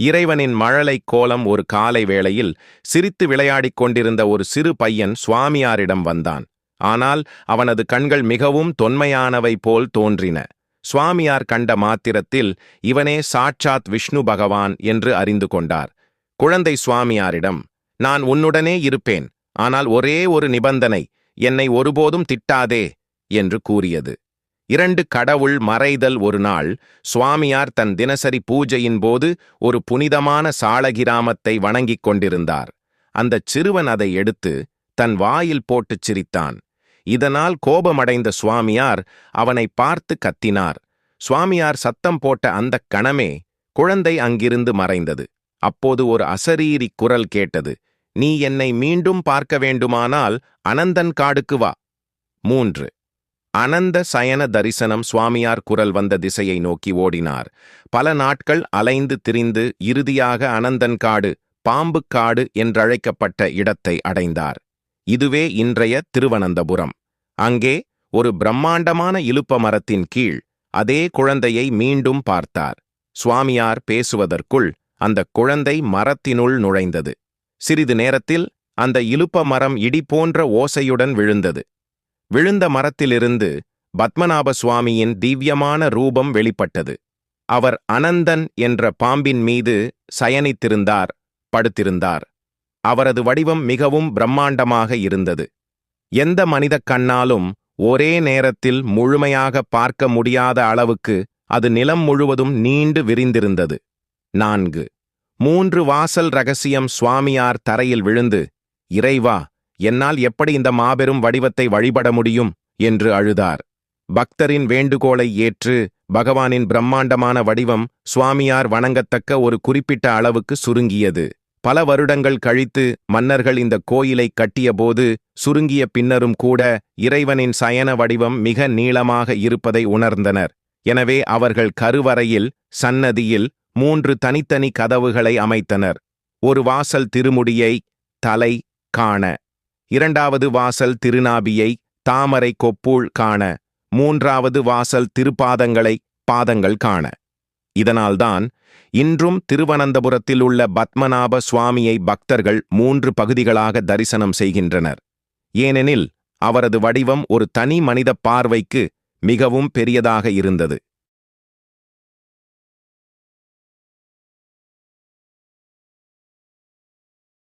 இறைவனின் மழலை கோலம் ஒரு காலை வேளையில் சிரித்து விளையாடிக் கொண்டிருந்த ஒரு சிறு பையன் சுவாமியாரிடம் வந்தான். ஆனால் அவனது கண்கள் மிகவும் தொன்மையானவை போல் தோன்றின. சுவாமியார் கண்ட மாத்திரத்தில் இவனே சாட்சாத் விஷ்ணு பகவான் என்று அறிந்து கொண்டார். குழந்தை சுவாமியாரிடம் நான் உன்னுடனே இருப்பேன். ஆனால் ஒரே ஒரு நிபந்தனை என்னை ஒருபோதும் திட்டாதே என்று கூறியது. இரண்டு கடவுள் மறைதல் ஒரு நாள் சுவாமியார் தன் தினசரி பூஜையின் போது ஒரு புனிதமான சாளகிராமத்தை வணங்கிக் கொண்டிருந்தார். அந்தச் சிறுவன் அதை எடுத்து தன் வாயில் போட்டுச் சிரித்தான். இதனால் கோபமடைந்த சுவாமியார் அவனை பார்த்து கத்தினார். சுவாமியார் சத்தம் போட்ட அந்தக் கணமே குழந்தை அங்கிருந்து மறைந்தது. அப்போது ஒரு அசரீரி குரல் கேட்டது நீ என்னை மீண்டும் பார்க்க வேண்டுமானால் அனந்தன் காடுக்கு வா. மூன்று. அனந்த சயன தரிசனம் சுவாமியார் குரல் வந்த திசையை நோக்கி ஓடினார். பல நாட்கள் அலைந்து திரிந்து இறுதியாக அனந்தன் காடு பாம்புக்காடு என்றழைக்கப்பட்ட இடத்தை அடைந்தார். இதுவே இன்றைய திருவனந்தபுரம். அங்கே ஒரு பிரம்மாண்டமான இலுப்ப மரத்தின் கீழ் அதே குழந்தையை மீண்டும் பார்த்தார். சுவாமியார் பேசுவதற்குள் அந்த குழந்தை மரத்தினுள் நுழைந்தது. சிறிது நேரத்தில் அந்த இலுப்ப மரம் இடி போன்ற ஓசையுடன் விழுந்தது. விழுந்த மரத்திலிருந்து பத்மநாப சுவாமியின் திவ்யமான ரூபம் வெளிப்பட்டது. அவர் அனந்தன் என்ற பாம்பின் மீது சயனித்திருந்தார் படுத்திருந்தார். அவரது வடிவம் மிகவும் பிரம்மாண்டமாக இருந்தது. எந்த மனிதக் கண்ணாலும் ஒரே நேரத்தில் முழுமையாக பார்க்க முடியாத அளவுக்கு அது நிலம் முழுவதும் நீண்டு விரிந்திருந்தது. நான்கு. மூன்று வாசல் ரகசியம் சுவாமியார் தரையில் விழுந்து இறைவா என்னால் எப்படி இந்த மாபெரும் வடிவத்தை வழிபட முடியும்? என்று அழுதார். பக்தரின் வேண்டுகோளை ஏற்று பகவானின் பிரம்மாண்டமான வடிவம் சுவாமியார் வணங்கத்தக்க ஒரு குறிப்பிட்ட அளவுக்கு சுருங்கியது. பல வருடங்கள் கழித்து மன்னர்கள் இந்த கோயிலை கட்டியபோது சுருங்கிய பின்னரும் கூட இறைவனின் சயன வடிவம் மிக நீளமாக இருப்பதை உணர்ந்தனர். எனவே அவர்கள் கருவறையில் சன்னதியில் மூன்று தனித்தனி கதவுகளை அமைத்தனர். ஒரு வாசல் திருமுடியை தலை காண இரண்டாவது வாசல் திருநாபியை தாமரை கொப்பூள் காண மூன்றாவது வாசல் திருப்பாதங்களை பாதங்கள் காண. இதனால்தான் இன்றும் திருவனந்தபுரத்தில் உள்ள பத்மநாப சுவாமியை பக்தர்கள் மூன்று பகுதிகளாக தரிசனம் செய்கின்றனர். ஏனெனில் அவரது வடிவம் ஒரு தனி மனித பார்வைக்கு மிகவும் பெரியதாக இருந்தது.